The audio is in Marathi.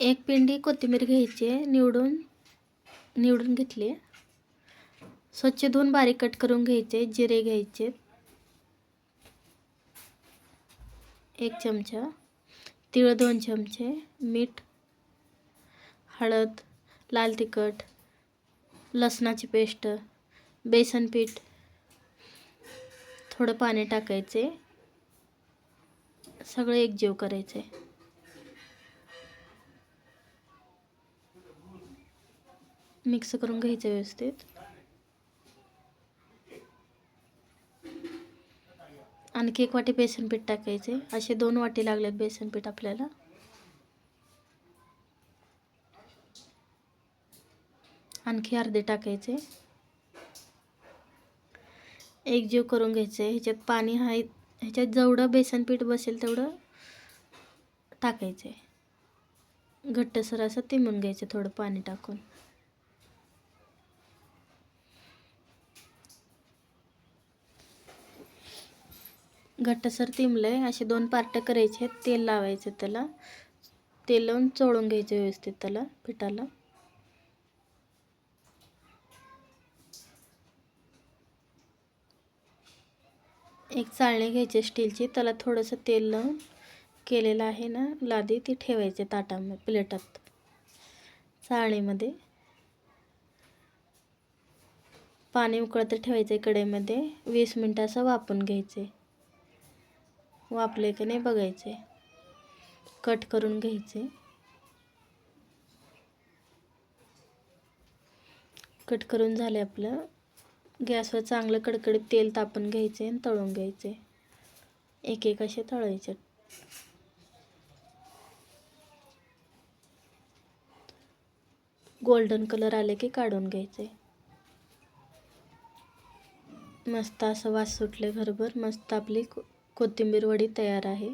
एक पिंडी कोथिंबीर घ्यायची आहे निवडून निवडून घेतली आहे. स्वच्छ धुवून बारीक कट करून घ्यायचे जिरे घ्यायचे एक चमचा तिळ दोन चमचे मीठ हळद लाल तिखट लसणाची पेस्ट बेसन पीठ थोडं पाणी टाकायचे सगळं एकजीव करायचे मिक्स करून घ्यायचं व्यवस्थित. आणखी एक वाटी बेसन पीठ टाकायचे. असे दोन वाटी लागलेत बेसन पीठ आपल्याला. आणखी अर्धे टाकायचे. एक जीव करून घ्यायचे. ह्याच्यात पाणी आहे. ह्याच्यात जेवढं बेसन पीठ बसेल तेवढं टाकायचे. घट्टसर असं तिमून घ्यायचं थोडं पाणी टाकून. घट्टसर तिमलं आहे असे दोन पार्ट्या करायचे तेल लावायचे त्याला. तेल लावून चोळून घ्यायचं व्यवस्थित त्याला पिठाला. एक चाळणी घ्यायची स्टीलची. त्याला थोडंसं तेल लावून केलेलं आहे ना लादी ती ठेवायची ताटामध्ये प्लेटात. चाळणीमध्ये. पाणी उकळत ठेवायचं आहे कडेमध्ये वीस मिनटं असं वापून घ्यायचे हो, वापले की नाही बघायचे. कट करून घ्यायचे. कट करून झाले आपलं. गॅसवर चांगलं कडकडीत तेल तापून घ्यायचे आणि तळून घ्यायचे. एक एक असे तळायचे. गोल्डन कलर आले की काढून घ्यायचे. मस्त असं वास सुटले घरभर. मस्त आपली कोथिंबीर वडी तयार आहे.